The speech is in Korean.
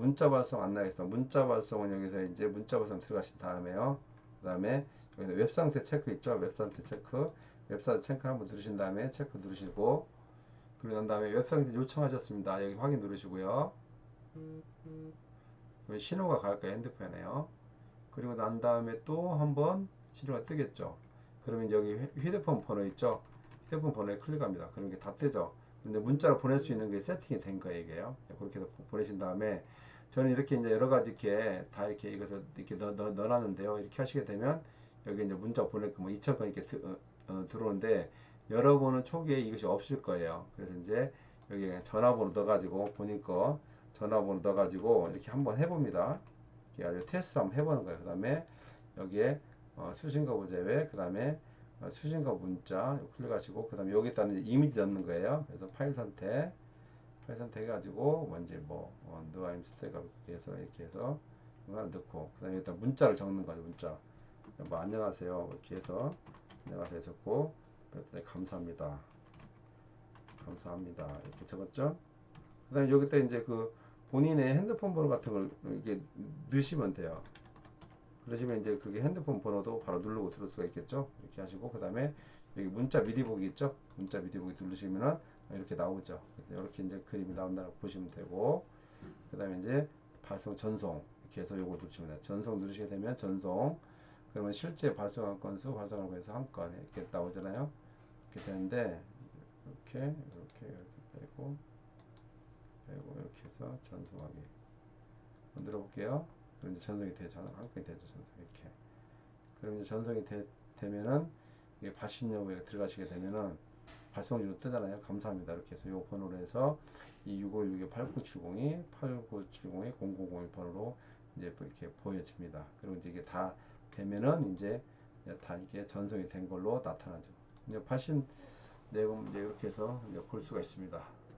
문자 발송 안 나겠어. 문자 발송은 여기서 이제 문자 발송 들어가신 다음에요. 그 다음에 여기서 웹 상태 체크 있죠? 웹 상태 체크. 웹 상태 체크 한번 누르신 다음에 체크 누르시고 그리고 난 다음에 웹 상태 요청하셨습니다. 여기 확인 누르시고요. 그럼 신호가 갈 거예요. 핸드폰에요. 그리고 난 다음에 또 한번 신호가 뜨겠죠. 그러면 여기 휴- 휴대폰 번호 있죠? 휴대폰 번호에 클릭합니다. 그럼 이게 다 뜨죠. 근데 문자로 보낼 수 있는 게 세팅이 된 거예요, 이게요. 네, 그렇게 해서 보- 보내신 다음에 저는 이렇게 이제 여러 가지 이렇게 다 이렇게 이것을 이렇게 넣, 넣, 넣어놨는데요. 이렇게 하시게 되면 여기 이제 문자 보낼 거뭐 2,000건 이렇게 드- 어, 어, 들어오는데 여러분은 초기에 이것이 없을 거예요. 그래서 이제 여기 전화번호 넣어가지고 본인 거 전화번호 넣어가지고 이렇게 한번 해봅니다. 이렇게 아주 테스트를 한번 해보는 거예요. 그 다음에 여기에 어, 수신거 제외, 그 다음에 어, 수신거 문자 클릭하시고 그 다음에 여기다는 이제 이미지 넣는 거예요. 그래서 파일 선택, 파일 선택해 가지고 먼저 뭐 어, 누가 임스테가 이렇게 해서 이렇게 해서 하나 넣고 그 다음에 일단 문자를 적는 거죠. 문자. 뭐 안녕하세요 이렇게 해서 안녕하세요 적고 그랬더니 감사합니다. 감사합니다. 이렇게 적었죠. 그 다음에 여기다 이제 그 본인의 핸드폰 번호 같은 걸 이렇게 넣으시면 돼요. 그러시면 이제 그게 핸드폰 번호도 바로 누르고 들을 수가 있겠죠. 이렇게 하시고 그 다음에 여기 문자 미리 보기 있죠. 문자 미리 보기 누르시면은 이렇게 나오죠. 이렇게 이제 그림이 나온다고 보시면 되고 그 다음에 이제 발송 전송 이렇게 해서 요거 누르시면 돼요. 전송 누르시게 되면 전송 그러면 실제 발송한 건수 발송하고 해서 한 건 이렇게 나오잖아요. 이렇게 되는데 이렇게 이렇게 이렇게 빼고 빼고 이렇게 해서 전송하기 눌러볼게요. 그럼 이제 전송이 되죠. 한 건이 되죠. 전송 이렇게. 그럼 이제 전송이 되, 되면은 이게 발신 여부에 들어가시게 되면은 발송지로 뜨잖아요. 감사합니다. 이렇게 해서 요 번호로 해서 이 656에 8970이 8970에 0001 번호로 이제 뭐 이렇게 보여집니다. 그리고 이제 이게 다 되면은 이제 다 이게 전송이 된 걸로 나타나죠. 이제 발신 내용 이제 이렇게 해서 이제 볼 수가 있습니다.